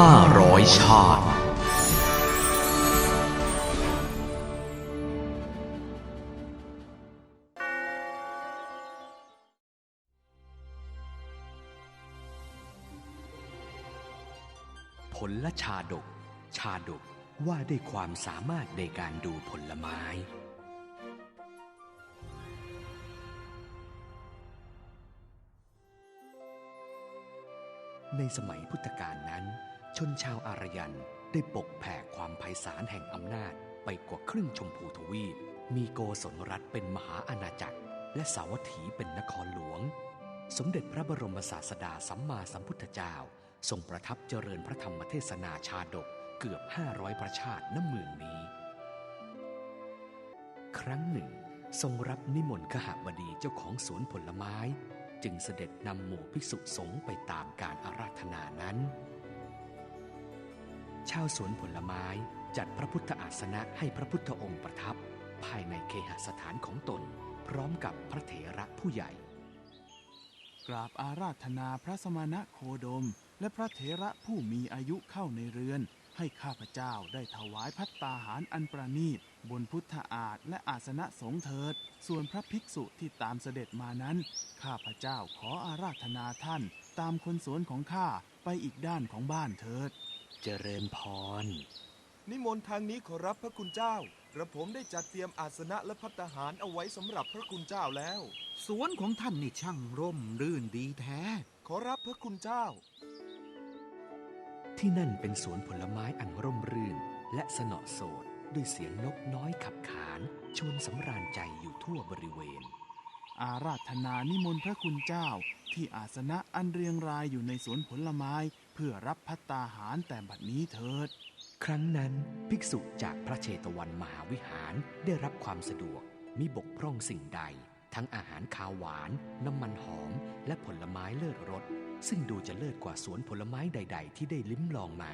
ห้าร้อยชาติ ผลละชาดก ชาดกว่าด้วยความสามารถในการดูผลไม้ในสมัยพุทธกาลนั้น ชนชาวอารยันได้ปกแผ่ความไพศาลแห่งอำนาจไปกว่าครึ่งชมพูทวีป มีโกศลรัฐเป็นมหาอาณาจักร และสาวัตถีเป็นนครหลวง สมเด็จพระบรมศาสดาสัมมาสัมพุทธเจ้า ทรงประทับเจริญพระธรรมเทศนาชาดกเกือบ 500 ประชาติณเมืองนี้ ครั้งหนึ่ง ทรงรับนิมนต์ขหบดีเจ้าของสวนผลไม้ จึงเสด็จนำหมู่ภิกษุสงฆ์ไปตามการอาราธนานั้น ชาวสวนผลไม้จัดพระพุทธอาสนะให้พระพุทธองค์ประทับ ภายในเคหสถานของตน พร้อมกับพระเถระผู้ใหญ่ กราบอาราธนาพระสมณะโคดม และพระเถระผู้มีอายุเข้าในเรือน ให้ข้าพเจ้าได้ถวายพัตตาหารอันประณีต บนพุทธอาฏและอาสนะสงเถิด ส่วนพระภิกษุที่ตามเสด็จมานั้น ข้าพเจ้าขออาราธนาท่าน ตามคนสวนของข้าไปอีกด้านของบ้านเถิด เจริญพร นิมนต์ทางนี้ขอรับพระคุณเจ้ากระผมได้จัดเตรียมอาสนะและพัตตาหารเอาไว้สำหรับพระคุณเจ้าแล้ว สวนของท่านนี่ช่างร่มรื่นดีแท้ ขอรับพระคุณเจ้า ที่นั่นเป็นสวนผลไม้อันร่มรื่น และสนอโสดด้วยเสียงนกน้อยขับขานชวนสำราญใจอยู่ทั่วบริเวณ อาราธนานิมนต์พระคุณเจ้าที่อาสนะอันเรียงรายอยู่ในสวนผลไม้ เพื่อรับพัตตาหารแต่บัดนี้เถิด ครั้งนั้นภิกษุจากพระเชตวันมหาวิหารได้รับความสะดวกมิบกพร่องสิ่งใด ทั้งอาหารคาวหวาน น้ำมันหอม และผลไม้เลิศรสซึ่งดูจะเลิศกว่าสวนผลไม้ใด ๆ ที่ได้ลิ้มลองมา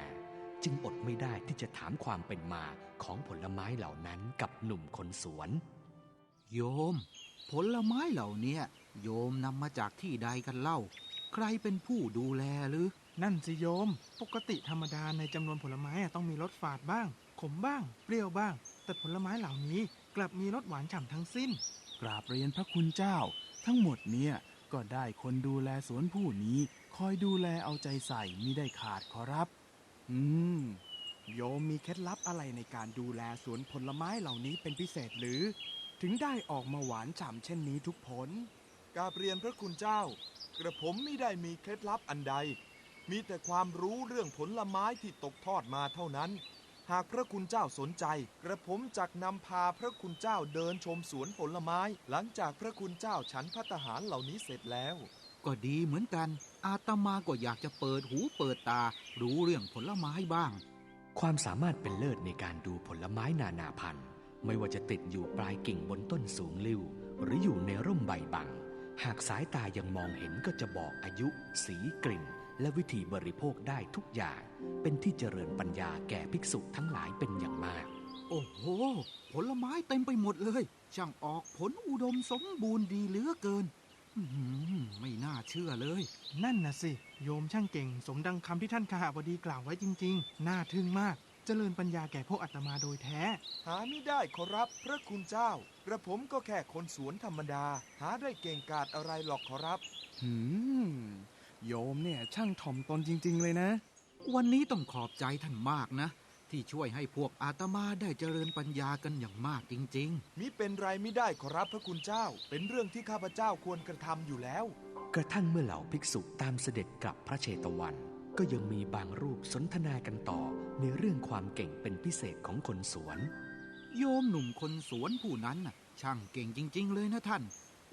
จึงอดไม่ได้ที่จะถามความเป็นมาของผลไม้เหล่านั้นกับหนุ่มคนสวน โยม ผลไม้เหล่าเนี้ยโยมนำมาจากที่ใดกันเล่า ใครเป็นผู้ดูแลหรือ นั่นสิโยม ปกติธรรมดาในจำนวนผลไม้อะต้องมีรสฝาดบ้าง ขมบ้าง เปรี้ยวบ้าง แต่ผลไม้เหล่านี้กลับมีรสหวานฉ่ำทั้งสิ้น กราบเรียนพระคุณเจ้า ทั้งหมดเนี่ยก็ได้คนดูแลสวนผู้นี้ คอยดูแลเอาใจใส่มิได้ขาดขอรับ อืม โยมมีเคล็ดลับอะไรในการดูแลสวนผลไม้เหล่านี้เป็นพิเศษหรือ ถึงได้ออกมาหวานฉ่ำเช่นนี้ทุกผล กราบเรียนพระคุณเจ้า กระผมไม่ได้มีเคล็ดลับอันใด มีแต่ความรู้เรื่องผลไม้ที่ตกทอดมาเท่านั้น หากพระคุณเจ้าสนใจ กระผมจักนำพาพระคุณเจ้าเดินชมสวนผลไม้ หลังจากพระคุณเจ้าฉันพัตตาหารเหล่านี้เสร็จแล้ว ก็ดีเหมือนกัน อาตมาก็อยากจะเปิดหูเปิดตา รู้เรื่องผลไม้บ้าง ความสามารถเป็นเลิศในการดูผลไม้นานาพันธุ์ ไม่ว่าจะติดอยู่ปลายกิ่งบนต้นสูงลิ่วหรืออยู่ในร่มใบบัง หากสายตายังมองเห็นก็จะบอกอายุ สีกลิ่น และวิธีบริโภคได้ทุกอย่าง เป็นที่เจริญปัญญาแก่ภิกษุทั้งหลายเป็นอย่างมาก โอ้โห ผลไม้เต็มไปหมดเลย ช่างออกผลอุดมสมบูรณ์ดีเหลือเกินอื้อหือไม่น่าเชื่อเลย นั่นน่ะสิ โยมช่างเก่ง สมดังคำที่ท่านคหบดีกล่าวไว้จริง ๆ น่าทึ่งมาก เจริญปัญญาแก่พวกอาตมาโดยแท้ หาไม่ได้ขอรับพระคุณเจ้ากระผมก็แค่คนสวนธรรมดา หาได้เก่งกาจอะไรหรอกขอรับ หืม โยมเนี่ยช่างถ่อมตนจริง ๆ เลยนะ วันนี้ต้องขอบใจท่านมากนะ ที่ช่วยให้พวกอาตมาได้เจริญปัญญากันอย่างมากจริงๆมิเป็นไรไม่ได้ขอรับพระคุณเจ้า เป็นเรื่องที่ข้าพเจ้าควรกระทำอยู่แล้ว กระทั่งเมื่อเหล่าภิกษุตามเสด็จกลับพระเชตวัน ก็ยังมีบางรูปสนทนากันต่อในเรื่องความเก่งเป็นพิเศษของคนสวน โยมหนุ่มคนสวนผู้นั้นน่ะ ช่างเก่งจริง ๆ เลยนะท่าน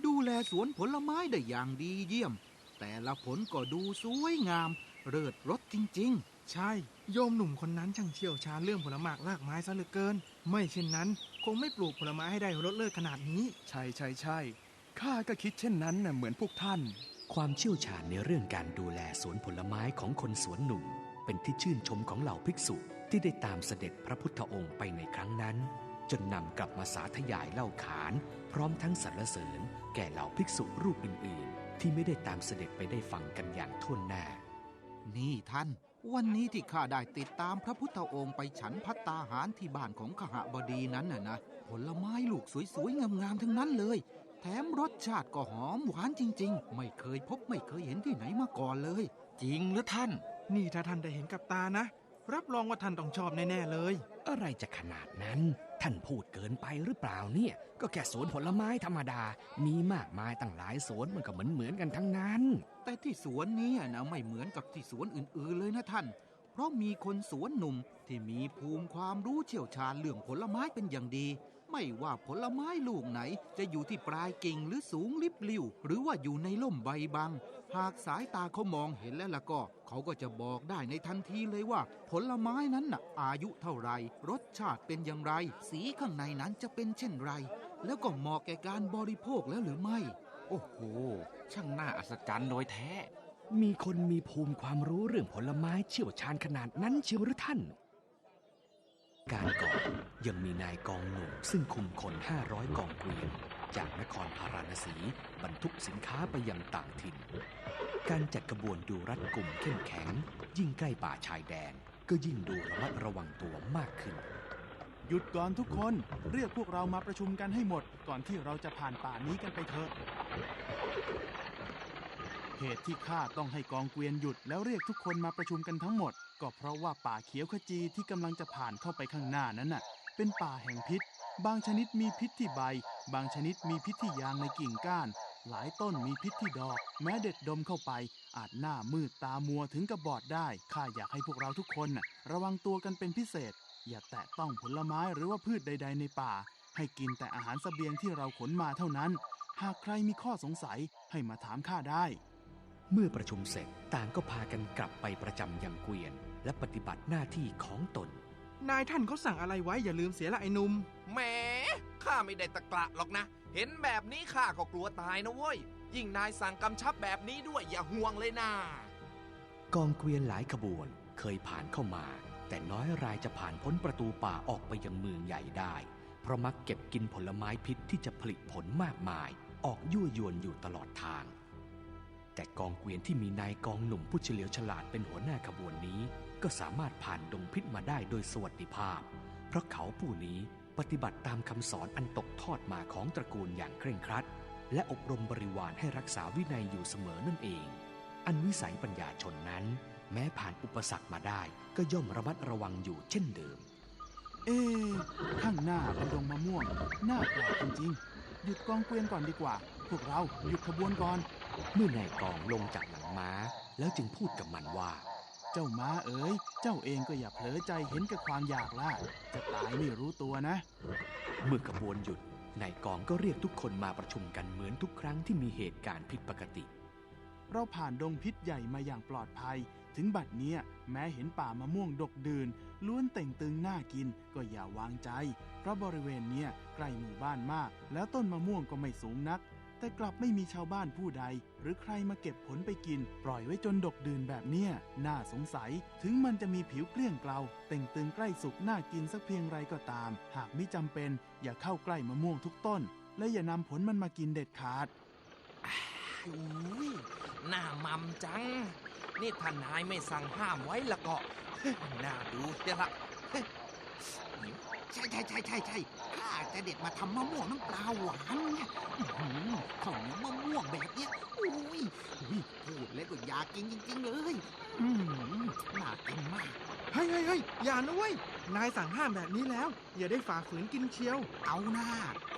ดูแลสวนผลไม้ได้อย่างดีเยี่ยม แต่ละผลก็ดูสวยงาม เลิศรสจริงใช่ โยมหนุ่มคนนั้นช่างเชี่ยวชาญเรื่องผลไม้รากไม้ซะเหลือเกิน ไม่เช่นนั้น คงไม่ปลูกผลไม้ให้ได้รสเลิศขนาดนี้ ใช่ใช่ใช่ข้าก็คิดเช่นนั้นน่ะเหมือนพวกท่าน ความเชี่ยวชาญในเรื่องการดูแลสวนผลไม้ของคนสวนหนุ่ม เป็นที่ชื่นชมของเหล่าภิกษุที่ได้ตามเสด็จพระพุทธองค์ไปในครั้งนั้น จนนำกลับมาสาธยายเล่าขาน พร้อมทั้งสรรเสริญ แก่เหล่าภิกษุรูปอื่น ๆ ที่ไม่ได้ตามเสด็จไปได้ฟังกันอย่างท่วนหน้า นี่ท่าน วันนี้ที่ข้าได้ติดตามพระพุทธองค์ไปฉันพัตตาหารที่บ้านของขหบดีนั้นน่ะนะผลไม้ลูกสวยๆงามๆทั้งนั้นเลย แถมรสชาติก็หอมหวานจริง ๆ ไม่เคยพบไม่เคยเห็นที่ไหนมาก่อนเลย จริงหรือท่าน นี่ถ้าท่านได้เห็นกับตานะ รับรองว่าท่านต้องชอบแน่ๆเลย อะไรจะขนาดนั้น ท่านพูดเกินไปหรือเปล่าเนี่ย ก็แค่สวนผลไม้ธรรมดา มีมากมายตั้งหลายสวนมันก็เหมือนเหมือนๆกันทั้งนั้น แต่ที่สวนนี้นะไม่เหมือนกับที่สวนอื่นๆเลยนะท่าน เพราะมีคนสวนหนุ่มที่มีภูมิความรู้เชี่ยวชาญเรื่องผลไม้เป็นอย่างดี ไม่ว่าผลไม้ลูกไหนจะอยู่ที่ปลายกิ่งหรือสูงลิบลิ่วหรือว่าอยู่ในล่มใบบัง หากสายตาเขามองเห็นแล้วล่ะก็ เขาก็จะบอกได้ในทันทีเลยว่า ผลไม้นั้นน่ะ อายุเท่าไร รสชาติเป็นอย่างไร สีข้างในนั้นจะเป็นเช่นไร แล้วก็เหมาะแก่การบริโภคแล้วหรือไม่ โอ้โห ช่างน่าอัศจรรย์โดยแท้ มีคนมีภูมิความรู้เรื่องผลไม้เชี่ยวชาญขนาดนั้นเชียวหรือท่าน การก่อนยังมีนายกองหนุ่มซึ่งคุมคน 500 กองเกวียนจากนครพาราณสีบรรทุกสินค้าไปยังต่างถิ่น การจัดกระบวนดูรัดกลุ่มเข้มแข็ง ยิ่งใกล้ป่าชายแดน ก็ยิ่งดูระมัดระวังตัวมากขึ้น หยุดก่อนทุกคนเรียกพวกเรามาประชุมกันให้หมด ก่อนที่เราจะผ่านป่านี้กันไปเถอะเหตุที่ข้าต้องให้กองเกวียนหยุดแล้วเรียกทุกคนมาประชุมกันทั้งหมด ก็เพราะว่าป่าเขียวขจีที่กำลังจะผ่านเข้าไปข้างหน้านั้นน่ะ เป็นป่าแห่งพิษ บางชนิดมีพิษที่ใบ บางชนิดมีพิษที่ยางในกิ่งก้าน หลายต้นมีพิษที่ดอก แม้เด็ดดมเข้าไป อาจหน้ามืดตามัวถึงกับบอดได้ข้าอยากให้พวกเราทุกคนน่ะ ระวังตัวกันเป็นพิเศษ อย่าแตะต้องผลไม้หรือว่าพืชใด ๆ ในป่า ให้กินแต่อาหารเสบียงที่เราขนมาเท่านั้น หากใครมีข้อสงสัยให้มาถามข้าได้ เมื่อประชุมเสร็จต่างก็พากันกลับไปประจำยังเกวียน และปฏิบัติหน้าที่ของตน นายท่านเขาสั่งอะไรไว้อย่าลืมเสียละไอ้หนุ่มแหมข้าไม่ได้ตะกละหรอกนะ เห็นแบบนี้ข้าก็กลัวตายนะเว้ย ยิ่งนายสั่งกำชับแบบนี้ด้วยอย่าห่วงเลยนะกองเกวียนหลายขบวนเคยผ่านเข้ามา แต่น้อยรายจะผ่านพ้นประตูป่าออกไปยังเมืองใหญ่ได้ เพราะมักเก็บกินผลไม้พิษที่จะผลิผลมากมาย ออกยั่วยวนอยู่ตลอดทาง แต่กองเกวียนที่มีนายกองหนุ่มผู้เฉลียวฉลาดเป็นหัวหน้าขบวนนี้ ก็สามารถผ่านดงพิษมาได้โดยสวัสดิภาพ เพราะเขาผู้นี้ปฏิบัติตามคำสอนอันตกทอดมาของตระกูลอย่างเคร่งครัด และอบรมบริวารให้รักษาวินัยอยู่เสมอนั่นเอง อันวิสัยปัญญาชนนั้น แม้ผ่านอุปสรรคมาได้ก็ย่อมระมัดระวังอยู่เช่นเดิม เอ๊ข้างหน้าเป็นดงมะม่วงน่าแปลกจริงๆหยุดกองเกวียนก่อนดีกว่า พวกเราหยุดขบวนก่อน เมื่อนายกองลงจากหลังม้า แล้วจึงพูดกับมันว่า เจ้าม้าเอ๋ย เจ้าเองก็อย่าเผลอใจเห็นกับความอยากล่ะจะตายไม่รู้ตัวนะ เมื่อขบวนหยุดนายกองก็เรียกทุกคนมาประชุมกันเหมือนทุกครั้งที่มีเหตุการณ์ผิดปกติ เราผ่านดงพิษใหญ่มาอย่างปลอดภัย ถึงบัดเนี้ยแม้เห็นป่ามะม่วงดกดื่นล้วนเต่งตึงน่ากินก็อย่าวางใจ เพราะบริเวณเนี้ยใกล้หมู่บ้านมาก แล้วต้นมะม่วงก็ไม่สูงนัก แต่กลับไม่มีชาวบ้านผู้ใด หรือใครมาเก็บผลไปกิน ปล่อยไว้จนดกดื่นแบบเนี้ยน่าสงสัย ถึงมันจะมีผิวเกลี้ยงเกลาเต่งตึงใกล้สุกน่ากินสักเพียงไรก็ตาม หากไม่จำเป็น อย่าเข้าใกล้มะม่วงทุกต้น และอย่านำผลมันมากินเด็ดขาดอุ้ยหน้ามัมจัง นี่ท่านนายไม่สั่งห้ามไว้ละก็น่าดูเสียละใช่ใช่ใช่ใช่ใช่ ข้าจะเด็ดมาทำมะม่วงน้ำปลาหวานเนี่ยอื้อหือข้าวเหนียวมะม่วงแบบเนี้ยอุ้ยอุ้ยพูดแล้วก็อยากกินจริง ๆ เลยอืมน่ากินมาก เฮ้ยเฮ้ยเฮ้ยอย่านะเว้ย นายสั่งห้ามแบบนี้แล้ว อย่าได้ฝ่าฝืนกินเชียว เอาหน้า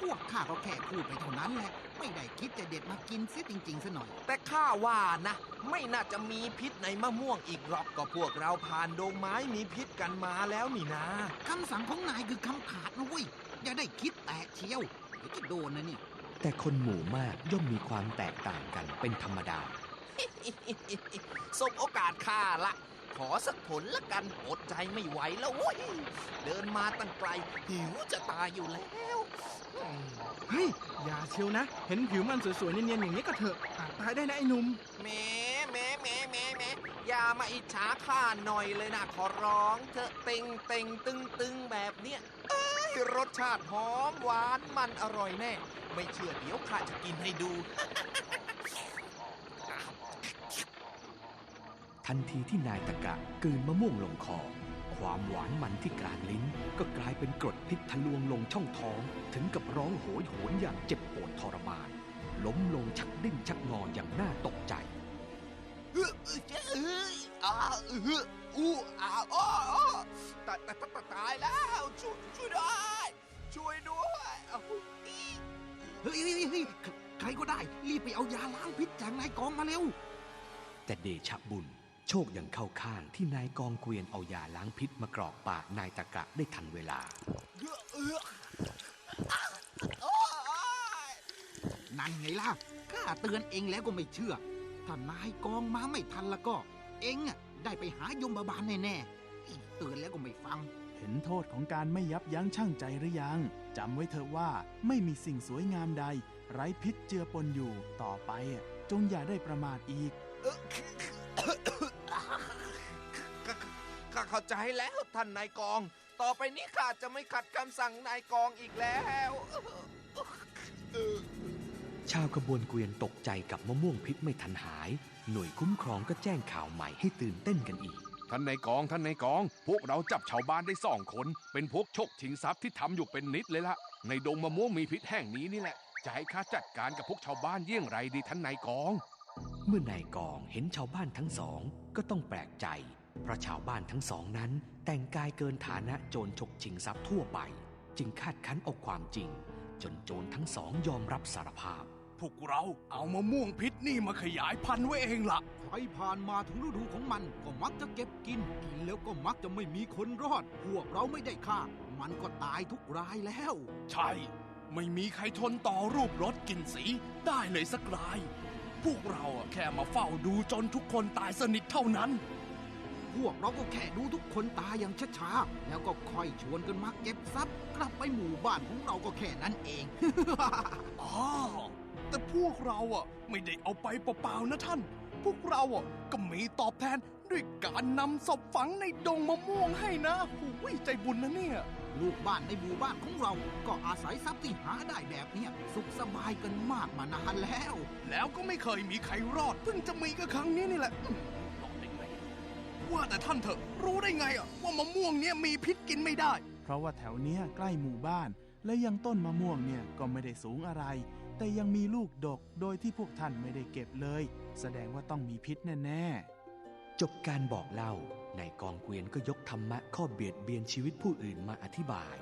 พวกข้าก็แค่พูดไปเท่านั้นแหละ ไม่ได้คิดจะเด็ดมากินเสียจริงๆซะหน่อย แต่ข้าว่านะ ไม่น่าจะมีพิษในมะม่วงอีกหรอกก็พวกเราผ่านดงไม้มีพิษกันมาแล้วนี่นะ คำสั่งของนายคือคำขาดนะเว้ย อย่าได้คิดแตกเชียวเดี๋ยวจะโดนนะนี่ แต่คนหมู่มากย่อมมีความแตกต่างกันเป็นธรรมดา สบโอกาสข้าละ ขอสักผลละกันอดใจไม่ไหวแล้วเว้ยเดินมาตั้งไกลหิวจะตายอยู่แล้วอืม เฮ้ย อย่าเชียวนะ เห็นผิวมันสวยๆเนียนๆอย่างนี้ก็เถอะอาจตายได้นะไอ้หนุ่มแหมแหมแหมแหมแหมอย่ามาอิจฉาข้าหน่อยเลยนะขอร้องเธอะเต็งเต็งตึงตึงแบบเนี้ยเอ้ยรสชาติหอมหวานมันอร่อยแน่ ไม่เชื่อเดี๋ยวข้าจะกินให้ดู ทันทีที่นายตะกะกลืนมะม่วงลงคอ ความหวานมันที่กลางลิ้น ก็กลายเป็นกรดพิษทะลวงลงช่องท้อง ถึงกับร้องโหยหวนอย่างเจ็บปวดทรมาน ล้มลงชักดิ้นชักงออย่างน่าตกใจเอ้ยเอ้ยอ้าเอออู้อ้าอ้ออ้อตายตายตายตายแล้วช่วยช่วยด้วยช่วยด้วยอ้าวอีเฮ้ยเฮ้ยเฮ้ยใครก็ได้ รีบไปเอายาล้างพิษจากนายกองมาเร็ว แต่เดชะบุญ โชคยังเข้าข้างที่นายกองเกวียนเอายาล้างพิษมากรอกปากนายตะกะได้ทันเวลาเอ้อเอ้ออ้าโอ้ยนั่นไงล่ะข้าเตือนเองแล้วก็ไม่เชื่อ ถ้านายกองมาไม่ทันแล้วก็ เองอะได้ไปหายมบาลแน่ๆอีเตือนแล้วก็ไม่ฟัง เห็นโทษของการไม่ยับยั้งชั่งใจหรือยังจำไว้เถอะว่าไม่มีสิ่งสวยงามใด ไร้พิษเจือปนอยู่ต่อไปอะจงอย่าได้ประมาทอีกเอ้อข้า ข้าเข้าใจแล้วท่านนายกอง ต่อไปนี้ข้าจะไม่ขัดคำสั่งนายกองอีกแล้วเออชาวขบวนเกวียนตกใจกับมะม่วงพิษไม่ทันหาย หน่วยคุ้มครองก็แจ้งข่าวใหม่ให้ตื่นเต้นกันอีก ท่านในายกองท่านในายกอง พวกเราจับชาวบ้านได้สองคน เป็นพวกฉกชิงทรัพย์ที่ทำอยู่เป็นนิดเลยละในดงมะม่วงมีพิษแห่งนี้นี่แหละ จะให้ข้าจัดการกับพวกชาวบ้านเยี่ยงไรดีท่านนายกอง เมื่อนายกองเห็นชาวบ้านทั้งสองก็ต้องแปลกใจ เพราะชาวบ้านทั้งสองนั้นแต่งกายเกินฐานะโจรฉกชิงทรัพย์ทั่วไป จึงคาดคั้นเอาความจริง จนโจรทั้งสองยอมรับสารภาพ พวกเราเอามะม่วงพิษนี่มาขยายพันธุ์ไว้เองล่ะ ใครผ่านมาถึงฤดูของมันก็มักจะเก็บกิน กินแล้วก็มักจะไม่มีคนรอด พวกเราไม่ได้ฆ่า มันก็ตายทุกรายแล้ว ใช่ ไม่มีใครทนต่อรูปรสกลิ่นสีได้เลยสักราย พวกเราอะแค่มาเฝ้าดูจนทุกคนตายสนิทเท่านั้น พวกเราก็แค่ดูทุกคนตายอย่างช้าๆ แล้วก็ค่อยชวนกันมาเก็บทรัพย์ กลับไปหมู่บ้านของเราก็แค่นั้นเอง อ๋อแต่พวกเราอะไม่ได้เอาไปเปล่าๆนะท่าน พวกเราอะก็มีตอบแทนด้วยการนำศพฝังในดงมะม่วงให้นะโอ้ยใจบุญนะเนี่ย ลูกบ้านในหมู่บ้านของเรา ก็อาศัยทรัพย์ที่หาได้แบบเนี้ยสุขสบายกันมากมานานแล้ว แล้วก็ไม่เคยมีใครรอดเพิ่งจะมีก็ครั้งนี้นี่แหละ ว่าแต่ท่านเถอะ รู้ได้ไงอะว่ามะม่วงเนี้ยมีพิษกินไม่ได้ เพราะว่าแถวเนี้ยใกล้หมู่บ้าน และยังต้นมะม่วงเนี่ยก็ไม่ได้สูงอะไร แต่ยังมีลูกดกโดยที่พวกท่านไม่ได้เก็บเลย แสดงว่าต้องมีพิษแน่ๆจบการบอกเล่านายกองเกวียนก็ยกธรรมะข้อเบียดเบียนชีวิตผู้อื่นมาอธิบาย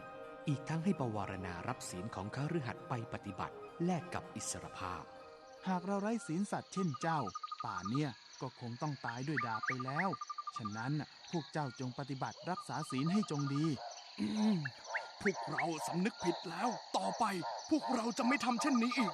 อีกทั้งให้ประวารณารับศีลของข้ารือหัดไปปฏิบัติ แลกกับอิสรภาพหากเราไร้ศีลสัตว์เช่นเจ้า ป่านเนี่ยก็คงต้องตายด้วยดาบไปแล้ว ฉะนั้นพวกเจ้าจงปฏิบัติรักษาศีลให้จงดี พวกเราสำนึกผิดแล้ว ต่อไปพวกเราจะไม่ทำเช่นนี้อีก